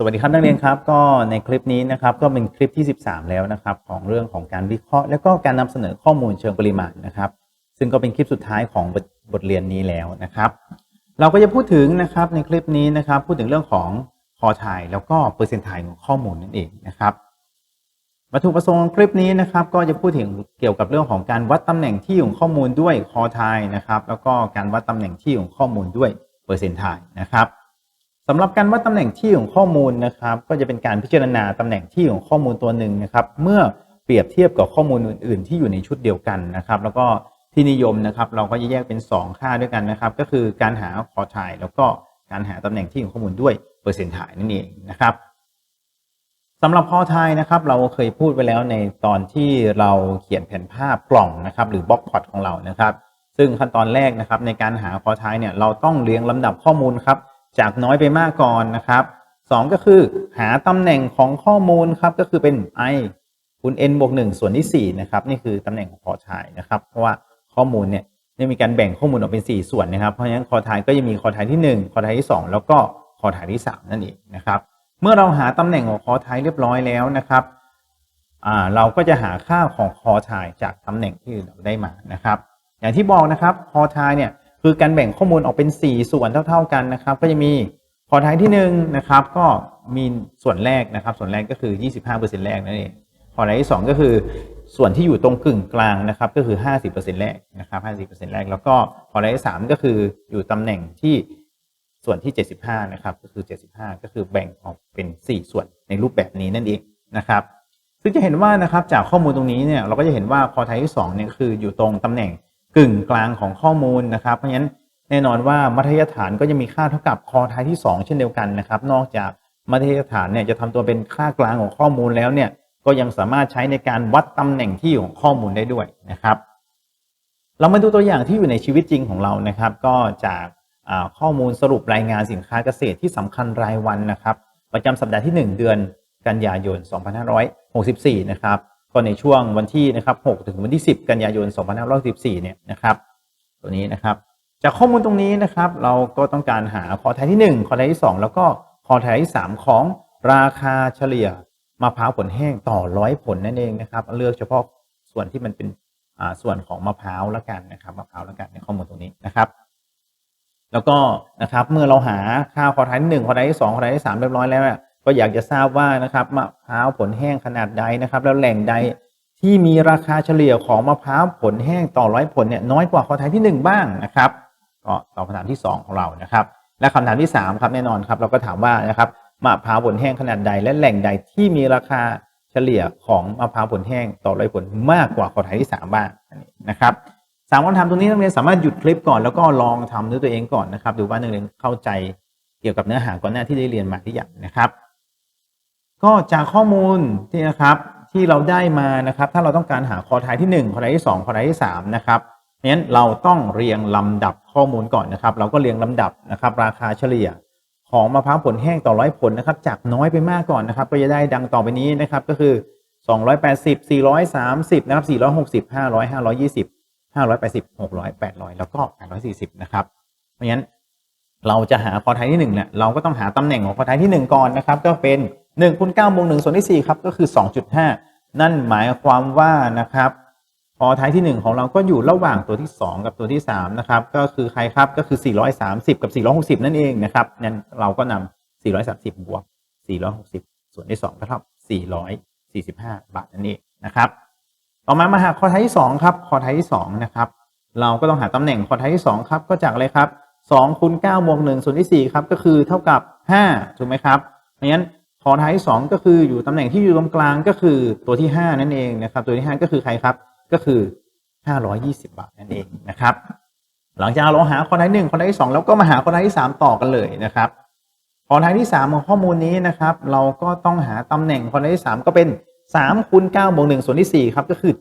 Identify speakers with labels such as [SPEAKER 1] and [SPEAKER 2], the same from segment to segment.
[SPEAKER 1] สวัสดีครับนักเรียนครับก็ในคลิปนี้นะครับก็เป็นคลิปที่ 13 แล้วนะครับของเรื่องของการวิเคราะห์ และก็การนำเสนอข้อมูลเชิงปริมาณนะครับ ซึ่งก็เป็นคลิปสุดท้ายของบทบทเรียนนี้แล้วนะครับ เราก็จะพูดถึงนะครับในคลิปนี้นะครับพูดถึงเรื่องของคอถ่ายแล้วก็เปอร์เซ็นต์ถ่ายของข้อมูลนั่นเองนะครับวัตถุประสงค์ของคลิปนี้นะครับ ก็จะพูดถึงเกี่ยวกับเรื่องของการวัดตำแหน่งที่ของข้อมูลด้วยคอทายนะครับ แล้วก็การวัดตำแหน่งที่ของข้อมูลด้วยเปอร์เซ็นต์ทายนะครับ สำหรับการวัดตำแหน่งที่ของข้อมูลนะครับ ก็จะเป็นการพิจารณาตำแหน่งที่ของข้อมูลตัวหนึ่งนะครับ เมื่อเปรียบเทียบกับข้อมูลอื่น ๆ ที่อยู่ในชุดเดียวกันนะครับ แล้วก็ที่นิยมนะครับ เราก็จะแยกเป็น 2 ค่าด้วยกันนะครับ ก็คือการหาคอทาย แล้วก็การหาตำแหน่งที่ของข้อมูลด้วยเปอร์เซ็นต์ทายนั่นเองนะครับสำหรับพอไทยนะครับ เราเคยพูดไปแล้วในตอนที่เราเขียนแผนภาพกล่องนะครับ หรือบล็อกพอตของเรานะครับ ซึ่งขั้นตอนแรกนะครับ ในการหาพอไทยเนี่ยเราต้องเรียงลำดับข้อมูลครับ จากน้อยไปมากก่อนนะครับสองก็คือหาตำแหน่งของข้อมูลครับก็คือเป็น i คูณ n บวกหนึ่งส่วนที่ 4 นะครับ นี่คือตำแหน่งของพอไทยนะครับ เพราะว่าข้อมูลเนี่ยได้มีการแบ่งข้อมูลออกเป็น 4 ส่วนนะครับ เพราะฉะนั้นคอไทยก็จะมีคอไทยที่ 1 คอไทยที่ 2 แล้วก็คอไทยที่ 3 นั่นเองนะครับ เมื่อเราหาตำแหน่งของคอไทยเรียบร้อยแล้วนะครับเราก็จะหาค่าของคอไทยจากตำแหน่งที่เราได้มานะครับ อย่างที่บอกนะครับคอไทยเนี่ย คือการแบ่งข้อมูลออกเป็น 4 ส่วนเท่า ๆกันนะครับ ก็จะมีคอไทยที่1นงนะครับก็มีส่วนแรกนะครับ ส่วนแรกก็คือ 25%แรกนั่นเองคอไทยที่ 2 ก็คือส่วนที่อยู่ตรงกึ่งกลางนะครับก็คือ 50%แรกนะครับ50%แรก แล้วก็คอไทยที่ 3 ก็คืออยู่ตำแหน่งที่ส่วนที่ 75นะครับก็คือ 75 ก็คือแบ่งออกเป็น 4 ส่วนในรูปแบบนี้นั่นเองนะครับ ซึ่งจะเห็นว่านะครับจากข้อมูลตรงนี้เนี่ยเราก็จะเห็นว่าคอไทยที่2เนี่ยคืออยู่ตรงตำแหน่ง กึ่งกลางของข้อมูลนะครับ เพราะฉะนั้นแน่นอนว่ามัธยฐานก็จะมีค่าเท่ากับคอไทยที่ 2 เช่นเดียวกันนะครับ นอกจากมัธยฐานเนี่ยจะทำตัวเป็นค่ากลางของข้อมูลแล้วเนี่ยก็ยังสามารถใช้ในการวัดตำแหน่งที่ของข้อมูลได้ด้วยนะครับ เรามาดูตัวอย่างที่อยู่ในชีวิตจริงของเรานะครับ ก็จากข้อมูลสรุปรายงานสินค้าเกษตรที่สำคัญรายวันนะครับ ประจำสัปดาห์ที่ 1 เดือนกันยายน 2564 นะครับ ก็ในช่วงวันที่นะครับ6ถึงวันที่ 10 กันยายน 2564เนี่ยนะครับ ตัวนี้นะครับ จากข้อมูลตรงนี้นะครับ เราก็ต้องการหาคอไทยที่ 1 คอไทยที่ 2 แล้วก็คอไทยที่ 3 ของราคาเฉลี่ยมะพร้าวผลแห้งต่อร้อยผลนั่นเองนะครับ เลือกเฉพาะส่วนที่มันเป็นส่วนของมะพร้าวละกันนะครับมะพร้าวละกันในข้อมูลตรงนี้นะครับ แล้วก็นะครับเมื่อเราหาค่าคอไทยที่หนึ่งคอไทยที่สองคอไทยที่สามเรียบร้อยแล้ว ก็อยากจะทราบว่านะครับมะพร้าวผลแห้งขนาดใดนะครับ แล้วแหล่งใดที่มีราคาเฉลี่ยของมะพร้าวผลแห้งต่อร้อยผลเนี่ยน้อยกว่าคอไทยที่หนึ่งบ้างนะครับก็ตอบคำถามที่สองของเรานะครับ และคำถามที่สามครับแน่นอนครับ เราก็ถามว่านะครับมะพร้าวผลแห้งขนาดใด และแหล่งใดที่มีราคาเฉลี่ยของมะพร้าวผลแห้งต่อร้อยผลมากกว่าคอไทยที่สามบ้างนะครับสามคำถามตรงนี้นักเรียนสามารถหยุดคลิปก่อนแล้วก็ลองทำด้วยตัวเองก่อนนะครับดูว่านักเรียนเข้าใจเกี่ยวกับเนื้อหาก่อนหน้าที่ได้เรียนมาที่อย่างนะครับ ก็จากข้อมูลที่นะครับที่เราได้มานะครับ ถ้าเราต้องการหาคอไทยที่ 1 คอไทยที่ 2 คอไทยที่ 3 นะครับเนั้นเราต้องเรียงลำดับข้อมูลก่อนนะครับ เราก็เรียงลำดับนะครับ ราคาเฉลี่ยของมะพร้าวผลแห้งต่อร้อยผลนะครับ จากน้อยไปมากก่อนนะครับ ก็จะได้ดังต่อไปนี้นะครับ ก็คือ 280 430 นะครับ 460 500 520 580 600 800 แล้วก็ 840 นะครับ เพราะฉะนั้นเราจะหาคอไทยที่1เนี่ยเราก็ต้องหาตำแหน่งของคอไทยที่ 1 ก่อนนะครับ ก็เป็น 1คูณ9บวก1ส่วนที่4ครับก็คือ 2.5 นั่นหมายความว่านะครับคอไทยที่ 1 ของเราก็อยู่ระหว่างตัวที่ 2 กับตัวที่3นะครับก็คือใครครับก็คือ 430 กับ 460 นั่นเองนะครับนั้นเราก็นำ430 บวก 460 ส่วนที่2ก็เท่า445 บาทนั่นเองนะครับต่อมามาหาคอไทยที่2ครับคอไทยที่2นะครับเราก็ต้องหาตำแหน่งคอไทยที่2ครับก็จากอะไรครับ2คูณ9บวก1ส่วนที่4ครับก็คือเท่ากับ 5 ถูกไหมครับเพราะฉะนั้น นคอไทยที่2ก็คืออยู่ตำแหน่งที่อยู่ตรงกลางก็คือตัวที่5นั่นเองนะครับ ตัวที่5ก็คือใครครับ ก็คือ520บาทนั่นเองนะครับ หลังจากเราหาคอไทยหนึ่งคอไทยที่สองแล้วก็มาหาคอไทยที่สามต่อกันเลยนะครับคอไทยที่สามของข้อมูลนี้นะครับ เราก็ต้องหาตำแหน่งคอไทยที่สามก็เป็น3คูณ9บวก1ส่วนที่4ครับก็คือ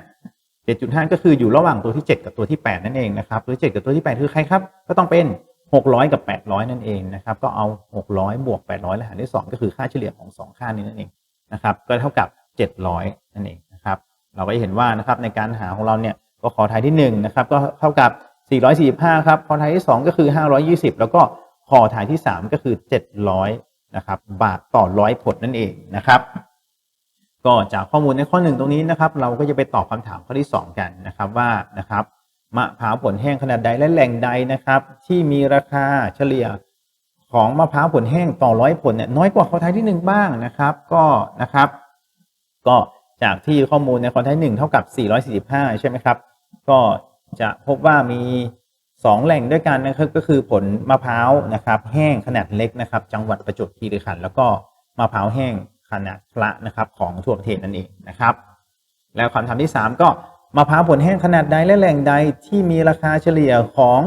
[SPEAKER 1] 7.5 7.5ก็คืออยู่ระหว่างตัวที่7กับตัวที่8นั่นเองนะครับ ตัวที่7กับตัวที่8คือใครครับ ก็ต้องเป็น 600 กับ 800 นั่นเองนะครับ ก็เอา 600 บวก 800แล้วหารด้วย2ก็คือค่าเฉลี่ยของ 2 ค่านี้นั่นเองนะครับ ก็เท่ากับ 700 นั่นเองนะครับ เราก็จะเห็นว่านะครับในการหาของเราเนี่ยก็ขอไทยที่1นะครับก็เท่ากับ 445 ครับขอไทยที่ 2 ก็คือ 520 แล้วก็ขอไทยที่ 3 ก็คือนะครับบาทต่อร้อยผลนั่นเองนะครับ ก็จากข้อมูลในข้อหนึ่งตรงนี้นะครับ เราก็จะไปตอบคำถามข้อที่ 2 กันนะครับว่านะครับ มะพร้าวผลแห้งขนาดใดและแหล่งใดนะครับ ที่มีราคาเฉลี่ยของมะพร้าวผลแห้งต่อร้อยผลเนี่ยน้อยกว่าข้อท้ายที่หนึ่งบ้างนะครับ ก็นะครับ ก็จากที่ข้อมูลในข้อท้ายหนึ่งเท่ากับ 445 ใช่ไหมครับ ก็จะพบว่ามี 2 แหล่งด้วยกันนะครับก็คือผลมะพร้าวนะครับ แห้งขนาดเล็กนะครับ จังหวัดประจวบคีรีขันธ์แล้วก็มะพร้าวแห้งขนาดคละนะครับของทั่วประเทศนั่นเองนะครับ แล้วคำถามที่ 3 ก็ มะพร้าวผลแห้งขนาดใดและแหล่งใดที่มีราคาเฉลี่ยของ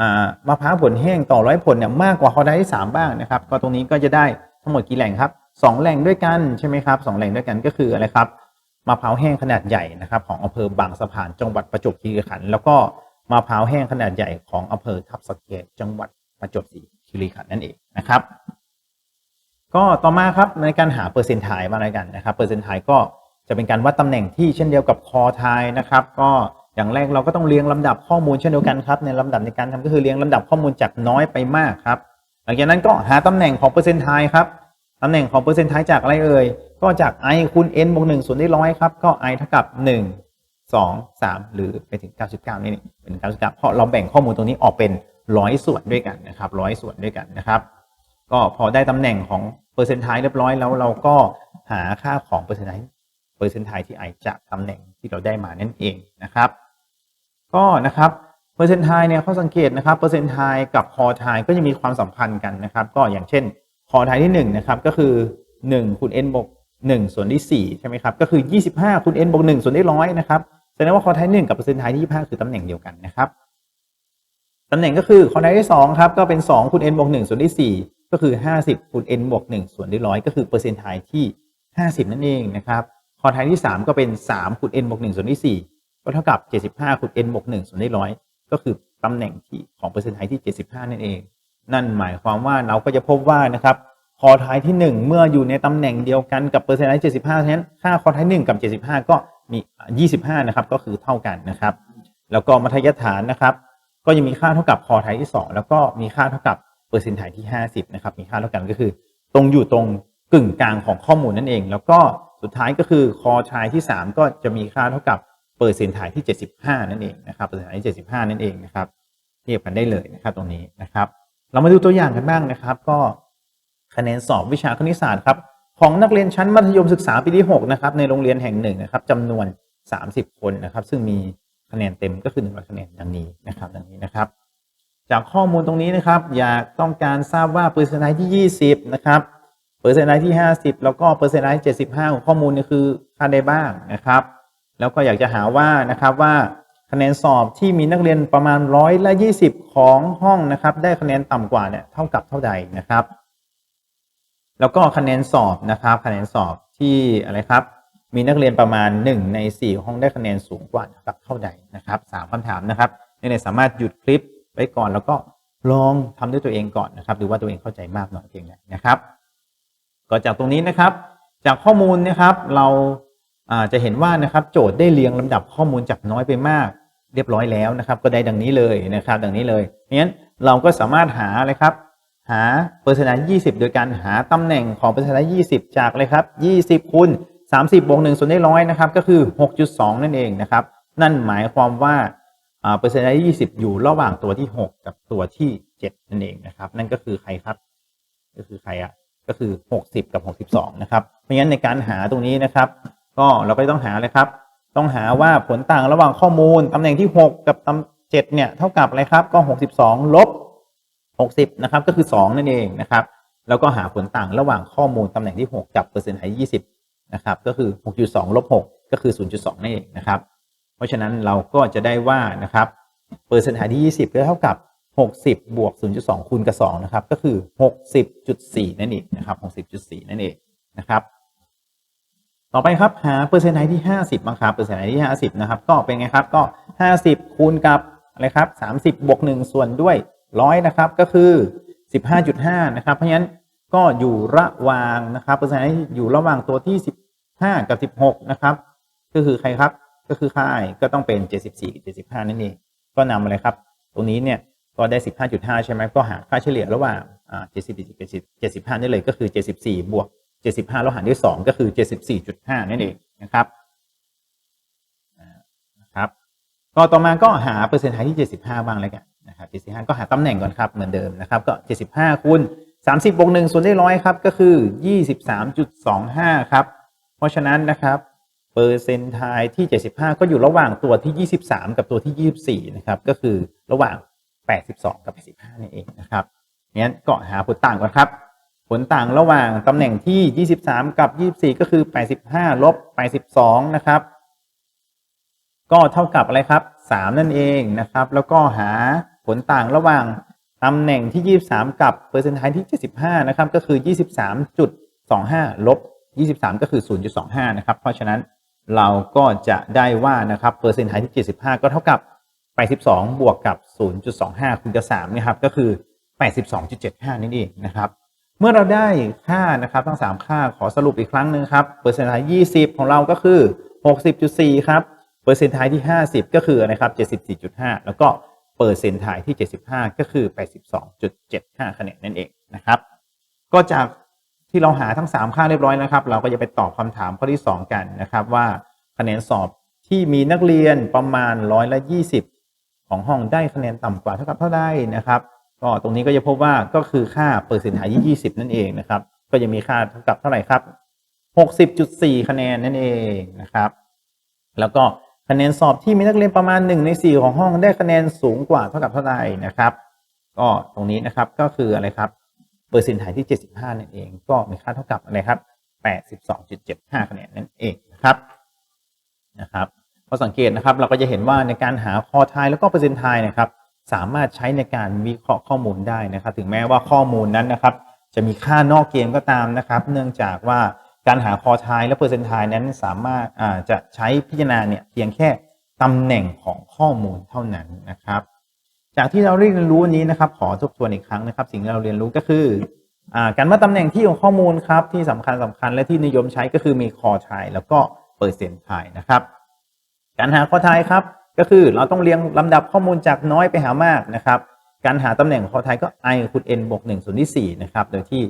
[SPEAKER 1] อมะพร้าวผลแห้งต่อร้อยผลเนี่ยมากกว่าข้อใดที่3บ้างนะครับ ก็ตรงนี้ก็จะได้ทั้งหมดกี่แหล่งครับสองแหล่งด้วยกันใช่ไหมครับสองแหล่งด้วยกันก็คืออะไรครับมะพร้าวแห้งขนาดใหญ่นะครับ ของอำเภอบางสะพานจังหวัดประจวบคีรีขันธ์แล้วก็มะพร้าวแห้งขนาดใหญ่ของอำเภอทับสะเกษจังหวัดประจวบคีรีขันธ์นั่นเองนะครับ ก็ต่อมาครับในการหาเปอร์เซ็นต์ไทายมาอะไรกันนะครับ เปอร์เซ็นต์ไทายก็ จะเป็นการวัดตำแหน่งที่เช่นเดียวกับคอไทายนะครับ ก็อย่างแรกเราก็ต้องเรียงลำดับข้อมูลเช่นเดียวกันครับในลำดับในการทำก็คือเรียงลำดับข้อมูลจากน้อยไปมากครับ หลังจากนั้นก็หาตำแหน่งของเปอร์เซ็นต์ไทายครับตำแหน่งของเปอร์เซ็นต์ไทายจากอะไรเอ่ยก็จาก i คูณ n บวก1ส่วนด้วยร้อยครับก็ i เท่ากับ 1 2 3 หรือไปถึง 99 นี่เป็น99 เพราะเราแบ่งข้อมูลตรงนี้ออกเป็นร้อยส่วนด้วยกันนะครับร้อยส่วนด้วยกันนะครับ ก็พอได้ตำแหน่งของเปอร์เซ็นต์ไทเรียบร้อยแล้วเราก็หาค่าของเปอร์เซ็นต์ไท เปอร์เซ็นต์ไทที่ไอจากตำแหน่งที่เราได้มานั่นเองนะครับ ก็นะครับเปอร์เซ็นต์ไทเนี่ยข้อสังเกตนะครับเปอร์เซ็นต์ไทกับคอไทก็จะมีความสัมพันธ์กันนะครับ ก็อย่างเช่นคอไทที่1นะครับก็คือ1คูณ n บวก1ส่วนที่4ใช่ไหมครับก็คือ 25คูณ n บวก1ส่วนที่ร้อยนะครับแสดงว่าคอไท1กับเปอร์เซ็นต์ไทที่25คือตำแหน่งเดียวกันนะครับตำแหน่งก็คือคอไทที่2ครับก็เป็น2คูณ n บวก1ส่วนที่4ก็คือ 50คูณ n บวก1ส่วนที่ร้อยก็คือเปอร์เซ็นต์ไทที่ 50 นั่นเองนะครับ คอไทที่ 3 ก็เป็น3คูณ n บวก1ส่วนที่4ก็เท่ากับ 75คูณ n บวก1ส่วนที่ร้อยก็คือตำแหน่งที่ของเปอร์เซ็นต์ไทที่ 75 นั่นเอง นั่นหมายความว่าเราก็จะพบว่านะครับคอท้ายที่ 1 เมื่ออยู่ในตำแหน่งเดียวกันกับเปอร์เซ็นต์ไท75ฉะนั้นค่าคอท้าย 1 กับ 75 ก็มี 25 นะครับ ก็คือเท่ากันนะครับ แล้วก็มัธยฐานนะครับ ก็ยังมีค่าเท่ากับคอท้ายที่ 2 แล้วก็มีค่าเท่ากับเปอร์เซ็นต์ไทที่ 50 นะครับ มีค่าเท่ากันก็คือ ตรงอยู่ตรงกึ่งกลางของข้อมูลนั่นเอง แล้วก็ สุดท้ายก็คือคอท้ายที่ 3 ก็จะมีค่าเท่ากับเปอร์เซ็นต์ไทที่ 75 นั่นเองนะครับเปอร์เซ็นต์ไทที่ 75 นั่นเองนะครับเทียบกันได้เลยนะครับตรงนี้นะครับ เรามาดูตัวอย่างกันบ้างนะครับ ก็คะแนนสอบวิชาคณิตศาสตร์ครับของนักเรียนชั้นมัธยมศึกษาปีที่6นะครับในโรงเรียนแห่งหนึ่งนะครับจำนวน 30 คนนะครับ ซึ่งมีคะแนนเต็มก็คือ100คะแนนดังนี้นะครับดังนี้นะครับ จากข้อมูลตรงนี้นะครับ อยากต้องการทราบว่าเปอร์เซ็นต์ไทที่ 20 นะครับ เปอร์เซ็นต์ไทที่ 50 แล้วก็เปอร์เซ็นต์ไทที่75 ของข้อมูลนี่คือค่าใดบ้างนะครับ แล้วก็อยากจะหาว่านะครับว่าคะแนนสอบที่มีนักเรียนประมาณร้อยละ20 ของห้องนะครับ ได้คะแนนต่ำกว่าเนี่ยเท่ากับเท่าใดนะครับ แล้วก็คะแนนสอบนะครับ คะแนนสอบที่อะไรครับ มีนักเรียนประมาณ 1 ใน 4 ห้องได้คะแนนสูงกว่ากับเท่าใดนะครับสามคำถามนะครับนักเรียนสามารถหยุดคลิปไว้ก่อนแล้วก็ลองทำด้วยตัวเองก่อนนะครับ ดูว่าตัวเองเข้าใจมากน้อยเพียงไหนนะครับ ก็จากตรงนี้นะครับ จากข้อมูลนะครับเราจะเห็นว่านะครับโจทย์ได้เรียงลำดับข้อมูลจากน้อยไปมาก เรียบร้อยแล้วนะครับ ก็ได้ดังนี้เลยนะครับ ดังนี้เลยเพราะฉะนั้นเราก็สามารถหาเลยครับ หาเปอร์เซ็นต์ยี่สิบโดยการหาตำแหน่งของเปอร์เซ็นต์ยี่สิบจากเลยครับยี่สิบคูณสามสิบบวกหนึ่งส่วนได้ร้อยนะครับ ก็คือหกจุดสองนั่นเองนะครับ นั่นหมายความว่าเปอร์เซ็นต์ยี่สิบอยู่ระหว่างตัวที่หกกับตัวที่เจ็ดนั่นเองนะครับ นั่นก็คือใครครับ ก็คือใครอะ ก็คือหกสิบกับหกสิบสองนะครับ เพราะงั้นในการหาตรงนี้นะครับ ก็เราก็ต้องหาเลยครับ ต้องหาว่าผลต่างระหว่างข้อมูลตำแหน่งที่ 6 กับตำเจ็ดเนี่ยเท่ากับอะไรครับก็ 62 ลบ 60 นะครับ ก็คือ 2 นั่นเองนะครับ แล้วก็หาผลต่างระหว่างข้อมูลตำแหน่งที่ 6 กับเปอร์เซ็นต์ไทย20 นะครับ ก็คือ 6.2 ลบ 6 ก็คือ 0.2 นั่นเองนะครับ เพราะฉะนั้นเราก็จะได้ว่านะครับ เปอร์เซ็นต์ไทยที่ 20 ก็เท่ากับ 60 บวก 0.2 คูณกับ 2 นะครับ ก็คือ 60.4 นั่นเองนะครับ 60.4 นั่นเองนะครับ ต่อไปครับหาเปอร์เซ็นต์ไทที่ 50บ้างครับเปอร์เซ็นต์ไทที่ 50 นะครับ ก็เป็นไงครับ ก็ 50 คูณกับอะไรครับ 30 บวก 1 ส่วนด้วยร้อยนะครับ ก็คือ 15.5 นะครับ เพราะฉะนั้นก็อยู่ระหว่างนะครับ เปอร์เซ็นต์อยู่ระหว่างตัวที่ 15 กับ 16 นะครับ ก็คือใครครับ ก็คือค่ายก็ต้องเป็น 74กับ75 นั่นเอง ก็นำอะไรครับ ตรงนี้เนี่ย ก็ได้ 15.5 ใช่ไหมก็หาค่าเฉลี่ยระหว่างอ่า70 75ได้เลยก็คือ 74 บวก 75 แล้วหารด้วย 2 ก็คือ 74.5 นั่นเองนะครับนะครับ ก็ต่อมาก็หาเปอร์เซ็นต์ไทยที่ 75 บ้างแล้วกันนะครับ75 ก็หาตำแหน่งก่อนครับเหมือนเดิมนะครับ ก็ 75คูณ30บวก1ส่วนได้ร้อยครับก็คือ 23.25 ครับ เพราะฉะนั้นนะครับเปอร์เซ็นต์ไทยที่ 75 ก็อยู่ระหว่างตัวที่ 23 กับตัวที่ 24 นะครับ ก็คือระหว่าง 82 กับ 85นั่นเองนะครับงั้นก็หาผลต่างก่อนครับ ผลต่างระหว่างตำแหน่งที่ 23 กับ 24 ก็คือ 85 ลบ 82 นะครับ ก็เท่ากับอะไรครับ 3 นั่นเองนะครับ แล้วก็หาผลต่างระหว่างตำแหน่งที่ 23 กับเปอร์เซ็นต์ไทยที่ 75 นะครับ ก็คือ 23.25 ลบ 23 ก็คือ 0.25 นะครับ เพราะฉะนั้นเราก็จะได้ว่านะครับเปอร์เซ็นต์ไทยที่ 75 ก็เท่ากับ 82 บวกกับ 0.25 คูณกับ3นะครับก็คือ 82.75นั่เองนะครับ เมื่อเราได้ค่านะครับทั้ง 3 ค่าขอสรุปอีกครั้งหนึ่งครับเปอร์เซ็นต์ไทย20 ของเราก็คือ 60.4 ครับเปอร์เซ็นต์ไทยที่ 50 ก็คืออะไรครับ 74.5 แล้วก็เปอร์เซ็นต์ไทยที่ 75 ก็คือ 82.75 คะแนนนั่นเองนะครับ ก็จากที่เราหาทั้ง 3 ค่าเรียบร้อยนะครับ เราก็จะไปตอบคำถามข้อที่ 2 กันนะครับว่าคะแนนสอบที่มีนักเรียนประมาณร้อยละ 20 ของห้องได้คะแนนต่ำกว่าเท่ากับเท่าใดนะครับ ก็ตรงนี้ก็จะพบว่าก็คือค่าเปอร์เซ็นต์ไทยที่20 นั่นเองนะครับ ก็จะมีค่าเท่ากับเท่าไหร่ครับ 60.4 คะแนนนั่นเองนะครับ แล้วก็คะแนนสอบที่มีนักเรียนประมาณ 1 ใน 4 ของห้องได้คะแนนสูงกว่าเท่ากับเท่าใดนะครับ ก็ตรงนี้นะครับก็คืออะไรครับเปอร์เซ็นต์ไทยที่ 75 นั่นเอง ก็มีค่าเท่ากับอะไรครับ 82.75 คะแนนนั่นเองนะครับ อสังเกตนะครับ เราก็จะเห็นว่าในการหาคอไทยแล้วก็เปอร์เซ็นต์ไทยนะครับ สามารถใช้ในการวิเคราะห์ข้อมูลได้นะครับ ถึงแม้ว่าข้อมูลนั้นนะครับ จะมีค่านอกเกณฑ์ก็ตามนะครับ เนื่องจากว่าการหาคอไทยและเปอร์เซ็นต์ไทยนั้นสามารถอ่าจะใช้พิจารณาเนี่ยเพียงแค่ตำแหน่งของข้อมูลเท่านั้นนะครับ จากที่เราเรียนรู้วันนี้นะครับ ขอทบทวนอีกครั้งนะครับ สิ่งที่เราเรียนรู้ก็คือการวัดตำแหน่งที่ของข้อมูลครับที่สำคัญสำคัญและที่นิยมใช้ก็คือมีคอไทยแล้วก็เปอร์เซ็นต์ไทยนะครับ การหาคอไทยครับ ก็คือเราต้องเรียงลำดับข้อมูลจากน้อยไปหามากนะครับ การหาตำแหน่งคอไทยก็ i คูณ n บวก1ส่วนที่4นะครับ โดยที่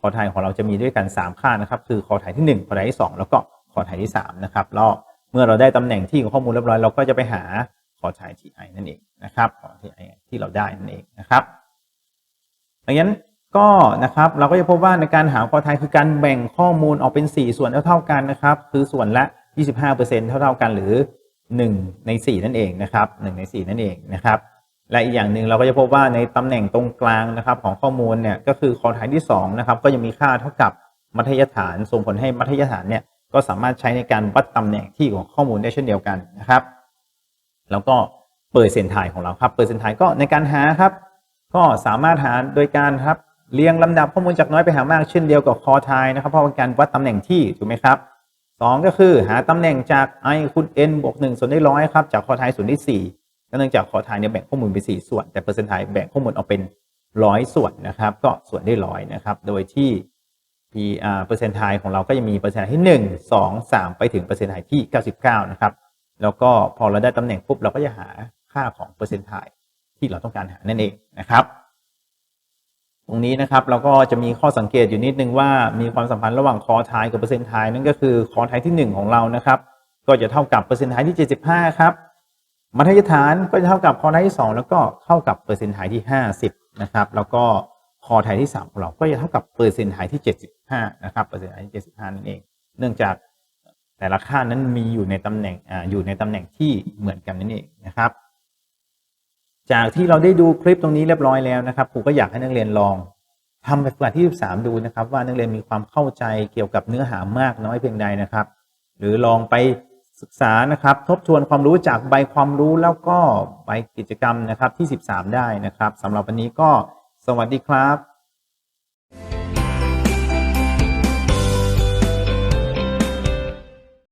[SPEAKER 1] คอไทยของเราจะมีด้วยกัน 3 ค่านะครับ คือคอไทยที่ 1คอไทยที่ 2 แล้วก็คอไทยที่3นะครับแล้วเมื่อเราได้ตำแหน่งที่ของข้อมูลเรียบร้อยเราก็จะไปหาคอไทยที่ i นั่นเองนะครับคอไทย i ที่เราได้นั่นเองนะครับดังนั้นก็นะครับเราก็จะพบว่าในการหาคอไทยคือการแบ่งข้อมูลออกเป็น 4 ส่วนเท่าๆกันนะครับ คือส่วนละ 25%เท่าๆกันหรือ 1 ใน 4 นั่นเองนะครับ1ใน 4 นั่นเองนะครับและอีกอย่างหนึ่งเราก็จะพบว่าในตำแหน่งตรงกลางนะครับของข้อมูลเนี่ยก็คือคอไทยที่2นะครับก็ยังมีค่าเท่ากับมัธยฐานส่งผลให้มัธยฐานเนี่ยก็สามารถใช้ในการวัดตำแหน่งที่ของข้อมูลได้เช่นเดียวกันนะครับ แล้วก็เปอร์เซ็นต์ไทยของเราครับ เปอร์เซ็นต์ไทยก็ในการหาครับ ก็สามารถหาโดยการครับเรียงลำดับข้อมูลจากน้อยไปหามากเช่นเดียวกับคอไทยนะครับ เพราะเป็นการวัดตำแหน่งที่ถูกไหมครับ สองก็คือหาตำแหน่งจาก i คูณ n บวก1ส่วนได้ร้อยครับ จากคอไทยส่วนที่4ก็เนื่องจากคอไทยเนี่ยแบ่งข้อมูลเป็น4ส่วน แต่เปอร์เซ็นต์ไทยแบ่งข้อมูลออกเป็นร้อยส่วนนะครับ ก็ส่วนได้ร้อยนะครับ โดยที่ p เปอร์เซ็นต์ไทยของเราก็จะมีเปอร์เซ็นต์ไทยที่ 1 2 3 ไปถึงเปอร์เซ็นต์ไทยที่ 99 นะครับ แล้วก็พอเราได้ตำแหน่งปุ๊บเราก็จะหาค่าของเปอร์เซ็นต์ไทยที่เราต้องการหานั่นเองนะครับ ตรงนี้นะครับเราก็จะมีข้อสังเกตอยู่นิดนึงว่ามีความสัมพันธ์ระหว่างคอไทยกับเปอร์เซ็นต์ไทยนั่นก็คือคอไทยที่ 1 ของเรานะครับ ก็จะเท่ากับเปอร์เซ็นต์ไทยที่ 75 ครับมัธยฐานก็จะเท่ากับคอไทยที่ 2 แล้วก็เข้ากับเปอร์เซ็นต์ไทยที่ 50 นะครับ แล้วก็คอไทยที่ 3 ของเราก็จะเท่ากับเปอร์เซ็นต์ไทยที่ 75 นะครับเปอร์เซ็นต์ไทยที่ 75 นั่นเอง เนื่องจากแต่ละค่านั้นมีอยู่ในตำแหน่งออยู่ในตำแหน่งที่เหมือนกันนั่นเองนะครับ จากที่เราได้ดูคลิปตรงนี้เรียบร้อยแล้วนะครับครูก็อยากให้นักเรียนลองทำแบบฝึกหัดที่ 13 ดูนะครับ ว่านักเรียนมีความเข้าใจเกี่ยวกับเนื้อหามากน้อยเพียงใดนะครับ หรือลองไปศึกษานะครับ ทบทวนความรู้จากใบความรู้แล้วก็ใบกิจกรรมนะครับที่ 13 ได้นะครับสำหรับวันนี้ก็สวัสดีครับ